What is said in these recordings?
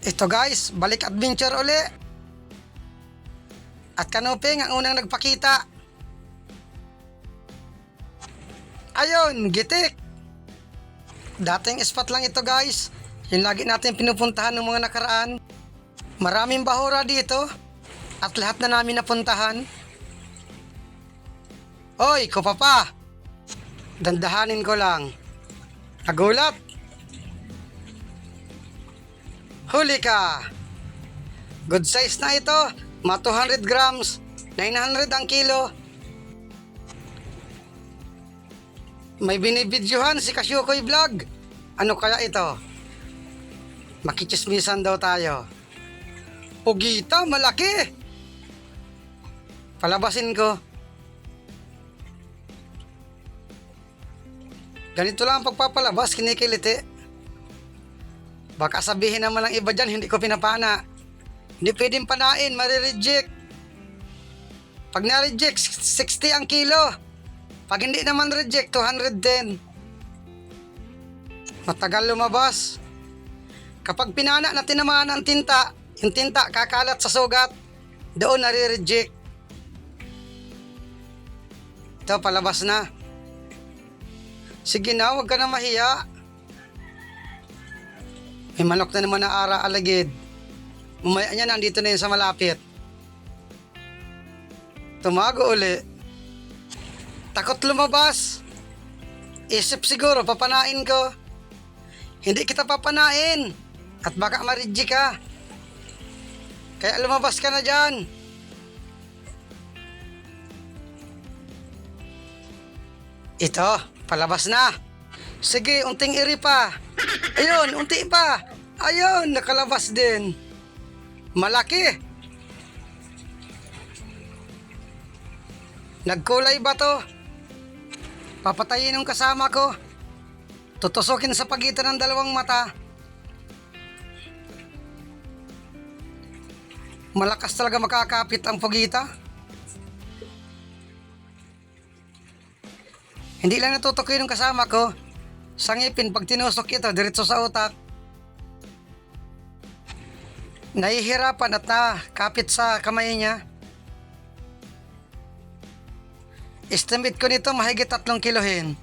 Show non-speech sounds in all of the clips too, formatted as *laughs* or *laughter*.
Ito guys, balik adventure uli. At kanuping ang unang nagpakita. Ayun, gitik. Dating spot lang ito guys. Yung lagi natin pinupuntahan ng mga nakaraan. Maraming bahura dito. At lahat na namin napuntahan. Oy, ko pa. Dandahanin ko lang. Nagulat. Huli ka! Good size na ito. Mga 200 grams. 900 ang kilo. May binibidyohan si Kasyukoy Vlog. Ano kaya ito? Makichismisan daw tayo. Pugita, malaki! Palabasin ko. Ganito lang ang pagpapalabas, kinikiliti. Baka sabihin naman ng iba dyan, hindi ko pinapana. Hindi pwedeng panain, marireject. Pag na-reject, 60 ang kilo. Pag hindi naman reject, 210. Matagal lumabas. Kapag pinana na tinamaan ng tinta, yung tinta kakalat sa sugat, doon nare-reject. Ito, palabas na. Sige na, huwag ka na mahiya. May manok na naman na ara alagid. Mamaya niya nandito na yun sa malapit. Tumago uli. Takot lumabas. Isip siguro, papanain ko. Hindi kita papanain. At baka maridji ka. Kaya lumabas ka na dyan. Ito, palabas na. Sige, unting iri pa. Ayun, unti pa. Ayun, nakalabas din. Malaki. Nagkulay ba to? Papatayin ng kasama ko. Tutusokin sa pagitan ng dalawang mata. Malakas talaga makakapit ang pugita. Hindi lang natutukoy ng kasama ko. Sa ngipin, pag tinusok ito, diretso sa utak. Nahihirapan at nakapit sa kamay niya. Estimate ko nito mahigit tatlong kilohin.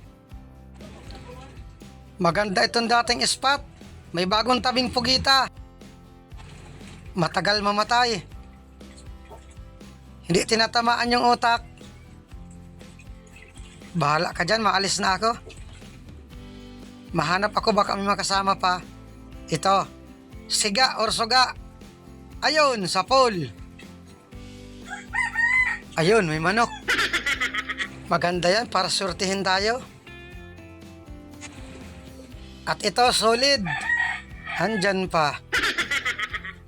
Maganda itong dating spot. May bagong tabing pugita. Matagal mamatay. Hindi tinatamaan yung utak. Bahala ka dyan, maalis na ako. Mahanap ako baka may makasama pa. Ito, siga or suga. Ayun, sa pool. Ayun, may manok. Maganda yan para surtihin tayo. At ito, solid. Andyan pa.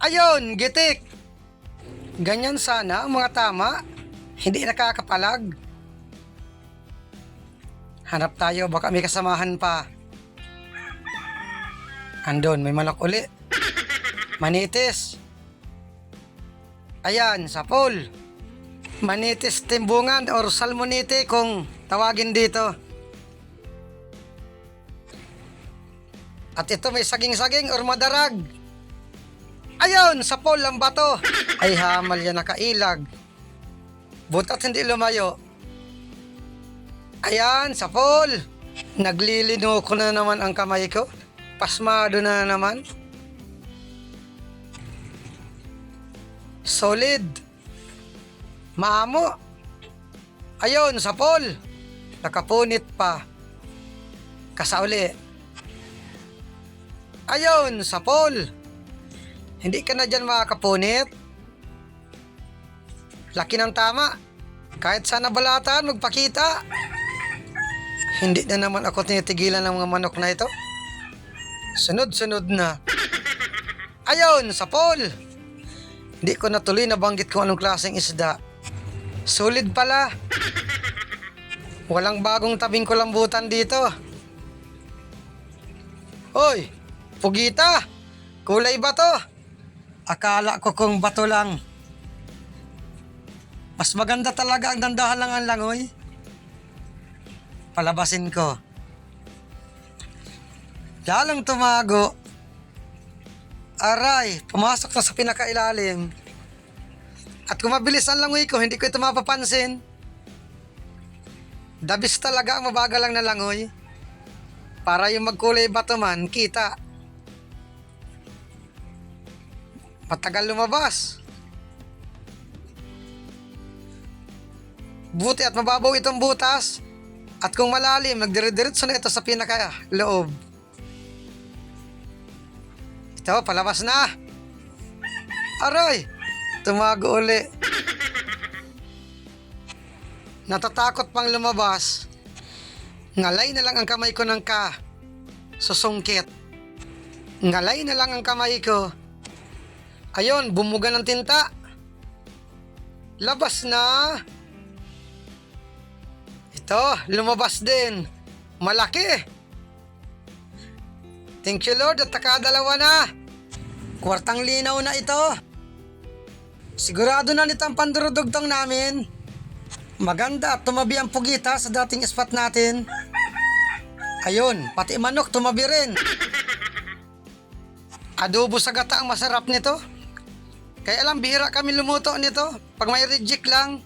Ayun, gitik. Ganyan sana ang mga tama. Hindi nakakapalag. Hanap tayo, baka may kasamahan pa. Andon, may manok uli. Manitis. Ayan, sa pool. Manitis timbungan or salmonite kung tawagin dito. At ito may saging-saging or madarag. Ayun, sa pool ang bato. Ay hamal yan nakailag. Butat hindi lumayo. Ayan, sa pool. Naglilino ko na naman ang kamay ko. Pasmado na naman. Solid. Maamo. Ayun, sa pool. Nakapunit pa. Kasauli. Ayun, sa pool. Hindi ka na dyan makakapunit. Laki ng tama. Kahit sana balatan, magpakita. Hindi na naman ako tinitigilan ng mga manok na ito. Sunod-sunod na. Ayun, sa pool. Hindi ko natuloy nabanggit kung anong klaseng isda. Solid pala. Walang bagong tabing kulambutan dito. Hoy, pugita. Kulay ba to? Akala ko kung bato lang. Mas maganda talaga ang dandahan lang ang langoy. Palabasin ko. Lalong tumago. Aray, pumasok na sa pinakailalim. At kung mabilis ang langoy ko, hindi ko ito mapapansin. Dabis talaga ang mabagal lang na langoy. Para yung magkulay bato man, kita. Matagal lumabas. Buti at mababaw itong butas. At kung malalim, nagdire-diretso na ito sa pinaka loob. Ito, palabas na. Aray, tumago uli. Natatakot pang lumabas. Ngalay na lang ang kamay ko ng ka. Susungkit. Ngalay na lang ang kamay ko. Ayon, bumuga ng tinta. Labas na. Ito, lumabas din. Malaki. Thank you Lord at nakadalawa na. Kwartang linaw na ito. Sigurado na nito ang pandurudugtong namin. Maganda at tumabi ang pugita sa dating spot natin. Ayun, pati manok tumabi rin. Adobo sa gata ang masarap nito. Kaya alam, bihira kami lumuto nito. Pag may reject lang.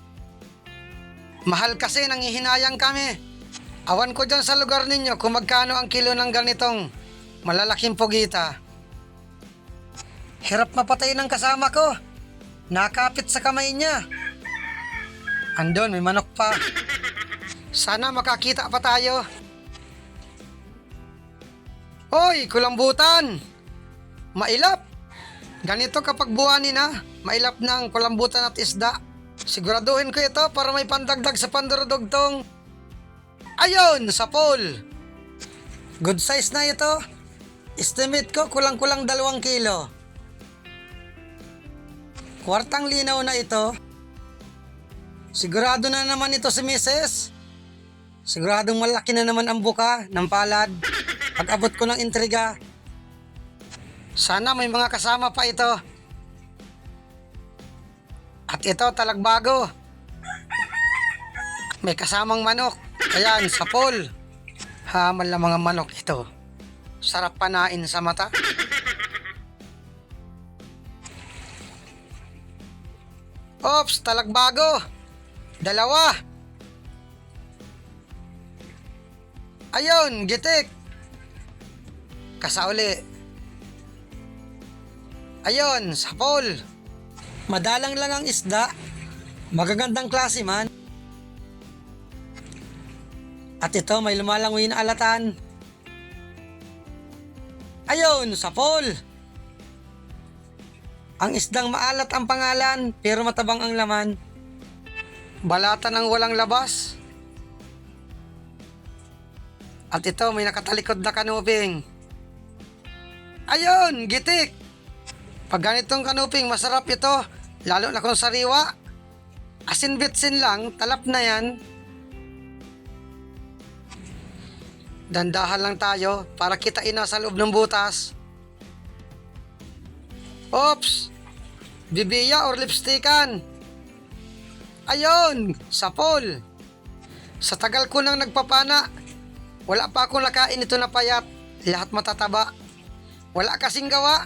Mahal kasi nang hihinayang kami. Awan ko dyan sa lugar ninyo kung magkano ang kilo ng ganitong malalaking pugita. Hirap mapatay ng kasama ko. Nakapit sa kamay niya. Andon, may manok pa. Sana makakita pa tayo. Hoy, kulambutan! Mailap! Ganito kapag buwani na, mailap ang kulambutan at isda. Siguraduhin ko ito para may pandagdag sa pandurudugtong. Ayun, sa pool. Good size na ito. Estimate ko kulang-kulang dalawang kilo. Kwartang linaw na ito. Sigurado na naman ito si Mrs. Siguradong malaki na naman ang buka ng palad. Pag abot ko ng intriga. Sana may mga kasama pa ito. At ito talagbago. May kasamang manok. Ayan, sa pool. Hamal na mga manok ito. Sarap panain sa mata. Ops, talagbago. Dalawa. Ayun, gitik. Kasauli. Ayun, sa pool. Madalang lang ang isda. Magagandang klase man. At ito may lumalangoy na alatan. Ayun, sa pool. Ang isdang maalat ang pangalan pero matabang ang laman. Balata ng walang labas. At ito may nakatalikod na kanuping. Ayun, gitik. Pag ganitong kanuping, masarap ito. Lalo na kung sariwa. Asin bitsin lang, talap na yan. Dandahan lang tayo para kitain na sa loob ng butas. Oops! Bibiya or lipstickan. Ayun, sa pool. Sa tagal ko nang nagpapana, wala pa akong nakain ito na payat. Lahat matataba. Wala kasing gawa.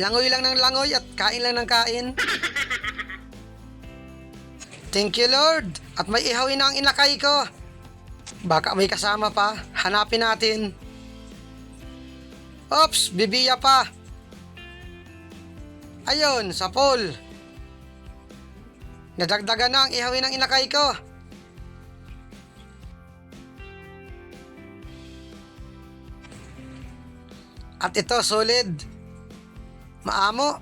Langoy lang ng langoy at kain lang ng kain. *laughs* Thank you Lord. At may ihawin na ang inakay ko. Baka may kasama pa. Hanapin natin. Ops, bibiya pa. Ayun, sa pool. Nadagdagan na ang ihawin ng inakay ko. At ito, solid. Maamo.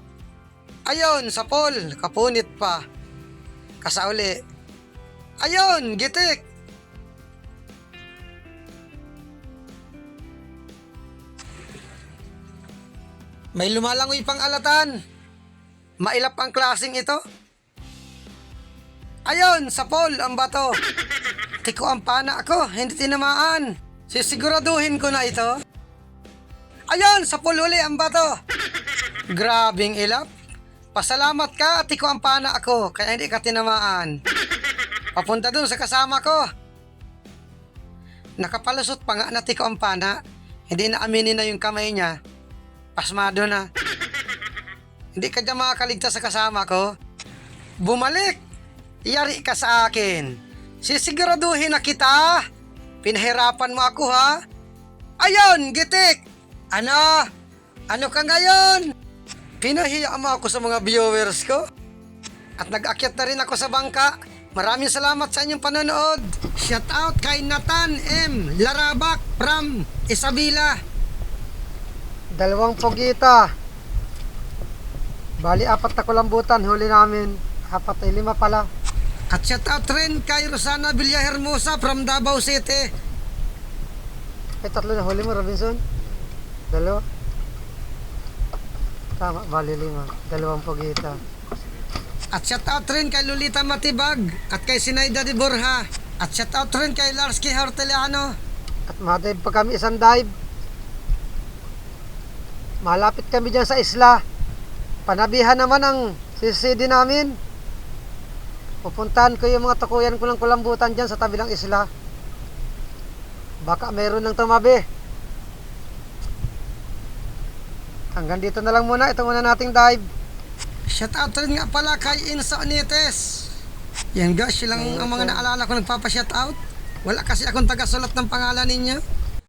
Ayun, sa pool. Kapunit pa. Kasauli. Ayun, gitik. May lumalangoy pang alatan. Mailap ang klaseng ito. Ayun, sa pole ang bato. Tiko ang pana ako, hindi tinamaan. Sisiguraduhin ko na ito. Ayun, sa pole uli ang bato. Grabing ilap. Pasalamat ka, tiko ang pana ako, kaya hindi ka tinamaan. Papunta dun sa kasama ko. Nakapalusot pa nga na tiko ang pana. Hindi na aminin na yung kamay niya. Pasmado na. Hindi ka dyan makakaligtas sa kasama ko. Bumalik! Yari ka sa akin. Sisiguraduhin na kita. Pinahirapan mo ako ha. Ayon, gitik! Ano? Ano ka ngayon? Pinahiya mo ako sa mga viewers ko. At nag-akyat na rin ako sa bangka. Maraming salamat sa inyong panonood. Shout out kay Nathan M. Larabak from Isabela. Dalawang pugita. Bali, apat na kulambutan. Huli namin. Apat ay lima pala. At shout out rin kay Rosana Villahermosa from Davao City. Ay, tatlo na huli mo, Robinson. Dalawa. Tama, bali lima. Dalawang pugita. At shout out rin kay Lolita Matibag at kay Sinaida de Borja. At shout out rin kay Larsky Horteliano. At madive pa kami isang dive. Malapit kami dyan sa isla. Panabihan naman ang CCD namin. Pupuntahan ko yung mga tukuyan ko ng kulambutan dyan sa tabi ng isla. Baka meron ng tumabi. Hanggang dito na lang muna. Ito muna nating dive. Shout out rin nga pala kay Insa Onites. Yan guys, silang ang mga naalala ko nagpapa-shout out. Wala kasi akong tagasulat ng pangalan ninyo.